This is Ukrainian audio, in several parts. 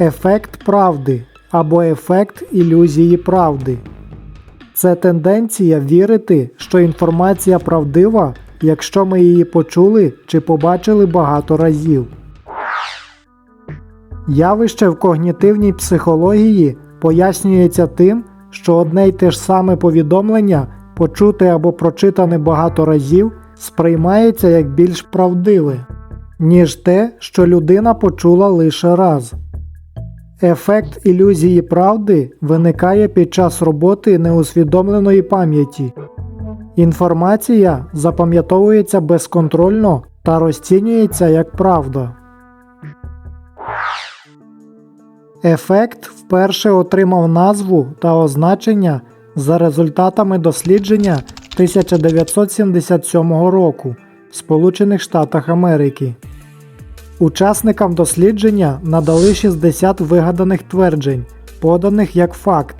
Ефект правди або ефект ілюзії правди. Це тенденція вірити, що інформація правдива, якщо ми її почули чи побачили багато разів. Явище в когнітивній психології пояснюється тим, що одне й те ж саме повідомлення, почуте або прочитане багато разів, сприймається як більш правдиве, ніж те, що людина почула лише раз. Ефект ілюзії правди виникає під час роботи неусвідомленої пам'яті. Інформація запам'ятовується безконтрольно та розцінюється як правда. Ефект вперше отримав назву та означення за результатами дослідження 1977 року в Сполучених Штатах Америки. Учасникам дослідження надали 60 вигаданих тверджень, поданих як факт,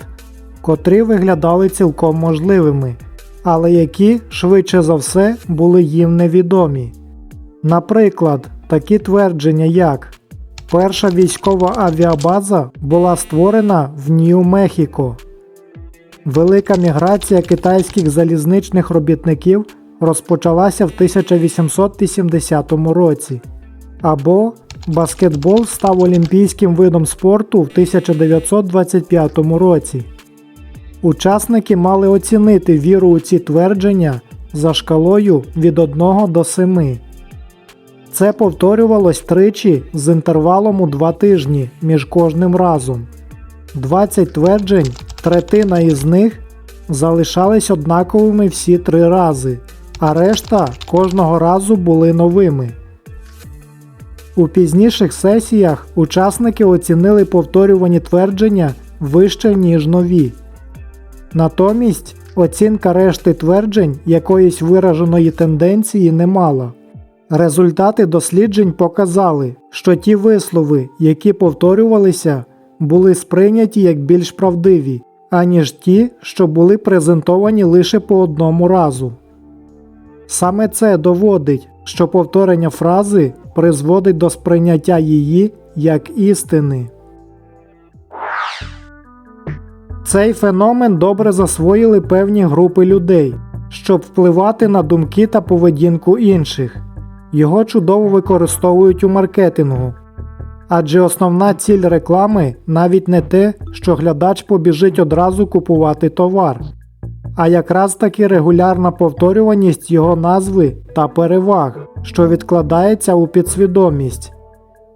котрі виглядали цілком можливими, але які, швидше за все, були їм невідомі. Наприклад, такі твердження, як Перша військова авіабаза була створена в Нью-Мехіко. Велика міграція китайських залізничних робітників розпочалася в 1880 році. Або баскетбол став олімпійським видом спорту в 1925 році. Учасники мали оцінити віру у ці твердження за шкалою від 1 до 7. Це повторювалось тричі з інтервалом у 2 тижні між кожним разом. 20 тверджень, третина із них залишались однаковими всі три рази, а решта кожного разу були новими. У пізніших сесіях учасники оцінили повторювані твердження вище, ніж нові. Натомість оцінка решти тверджень якоїсь вираженої тенденції не мала. Результати досліджень показали, що ті вислови, які повторювалися, були сприйняті як більш правдиві, аніж ті, що були презентовані лише по одному разу. Саме це доводить, що повторення фрази призводить до сприйняття її як істини. Цей феномен добре засвоїли певні групи людей, щоб впливати на думки та поведінку інших. Його чудово використовують у маркетингу. Адже основна ціль реклами навіть не те, що глядач побіжить одразу купувати товар, а якраз таки регулярна повторюваність його назви та переваг, що відкладається у підсвідомість.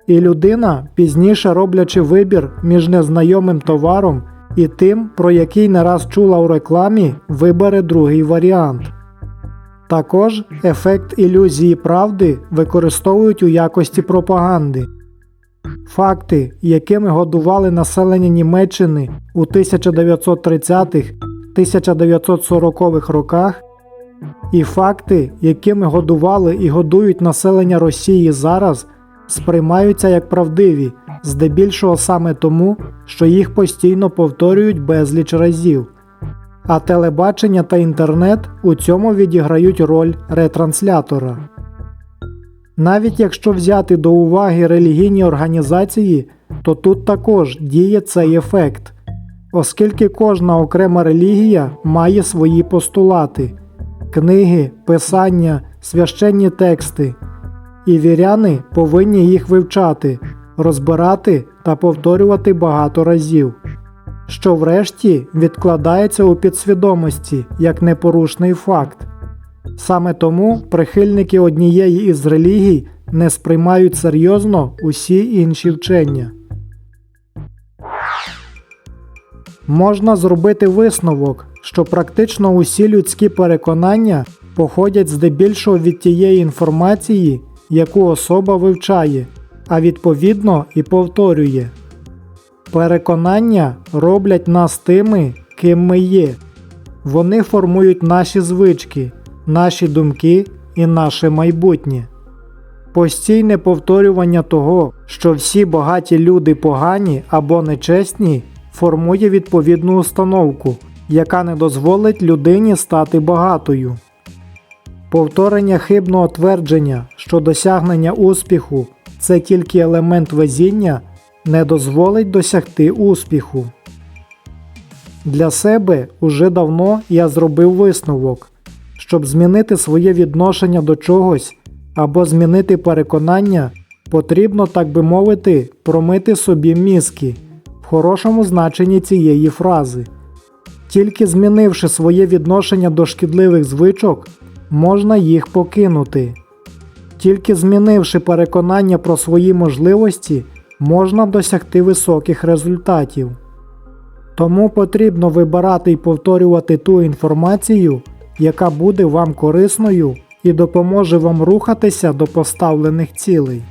І людина, пізніше роблячи вибір між незнайомим товаром і тим, про який не раз чула у рекламі, вибере другий варіант. Також ефект ілюзії правди використовують у якості пропаганди. Факти, якими годували населення Німеччини у 1930-1940-х роках, і факти, якими годували і годують населення Росії зараз, сприймаються як правдиві, здебільшого саме тому, що їх постійно повторюють безліч разів. А телебачення та інтернет у цьому відіграють роль ретранслятора. Навіть якщо взяти до уваги релігійні організації, то тут також діє цей ефект, оскільки кожна окрема релігія має свої постулати, книги, писання, священні тексти, і віряни повинні їх вивчати, розбирати та повторювати багато разів, що врешті відкладається у підсвідомості як непорушний факт. Саме тому прихильники однієї із релігій не сприймають серйозно усі інші вчення. Можна зробити висновок, що практично усі людські переконання походять здебільшого від тієї інформації, яку особа вивчає, а відповідно і повторює. Переконання роблять нас тими, ким ми є. Вони формують наші звички, наші думки і наше майбутнє. Постійне повторювання того, що всі багаті люди погані або нечесні, формує відповідну установку, яка не дозволить людині стати багатою. Повторення хибного твердження, що досягнення успіху це тільки елемент везіння, не дозволить досягти успіху. Для себе уже давно я зробив висновок, щоб змінити своє відношення до чогось або змінити переконання, потрібно, так би мовити, промити собі мізки хорошому значенні цієї фрази. Тільки змінивши своє відношення до шкідливих звичок, можна їх покинути. Тільки змінивши переконання про свої можливості, можна досягти високих результатів. Тому потрібно вибирати і повторювати ту інформацію, яка буде вам корисною і допоможе вам рухатися до поставлених цілей.